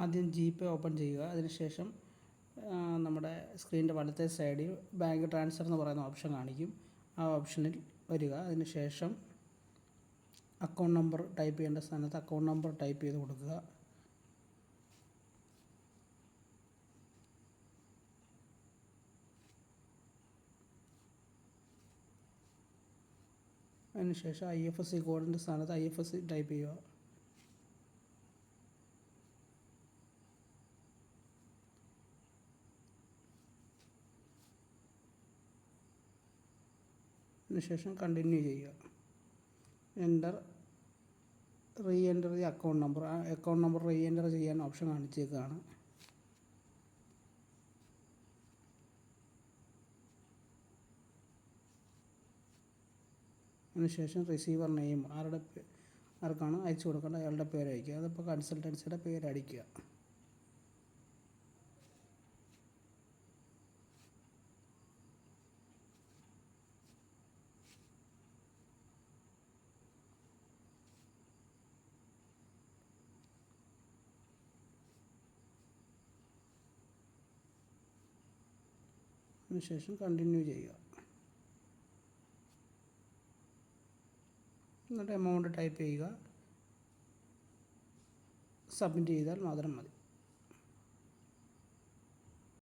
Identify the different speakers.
Speaker 1: ആദ്യം ജി പേ ഓപ്പൺ ചെയ്യുക. അതിനുശേഷം നമ്മുടെ സ്ക്രീനിന്റെ വലത്തെ സൈഡിൽ ബാങ്ക് ട്രാൻസ്ഫർ എന്ന് പറയുന്ന ഓപ്ഷൻ കാണിക്കും. ആ ഓപ്ഷനിൽ വരിക. അതിനുശേഷം അക്കൗണ്ട് നമ്പർ ടൈപ്പ് ചെയ്യേണ്ട സ്ഥാനത്ത് അക്കൗണ്ട് നമ്പർ ടൈപ്പ് ചെയ്ത് കൊടുക്കുക. അതിനുശേഷം ഐ എഫ് എസ് സി കോഡിന്റെ സ്ഥാനത്ത് I F S C type ചെയ്യുക. അതിനുശേഷം കണ്ടിന്യൂ ചെയ്യുക. Enter re enter the account number ആ അക്കൗണ്ട് നമ്പർ റീ എന്റർ ചെയ്യാൻ ഓപ്ഷൻ കാണിച്ചേക്കാണ്. അതിനുശേഷം റിസീവർ നെയിം ആരുടെ ആർക്കാണ് അയച്ചു കൊടുക്കേണ്ടത് അയാളുടെ പേര് അയക്കുക. അതിപ്പോൾ കൺസൾട്ടൻസിയുടെ പേര് അടിക്കുക. അതിനുശേഷം കണ്ടിന്യൂ ചെയ്യുക. എന്നിട്ട് എമൗണ്ട് ടൈപ്പ് ചെയ്യുക. സബ്മിറ്റ് ചെയ്താൽ മാത്രം മതി.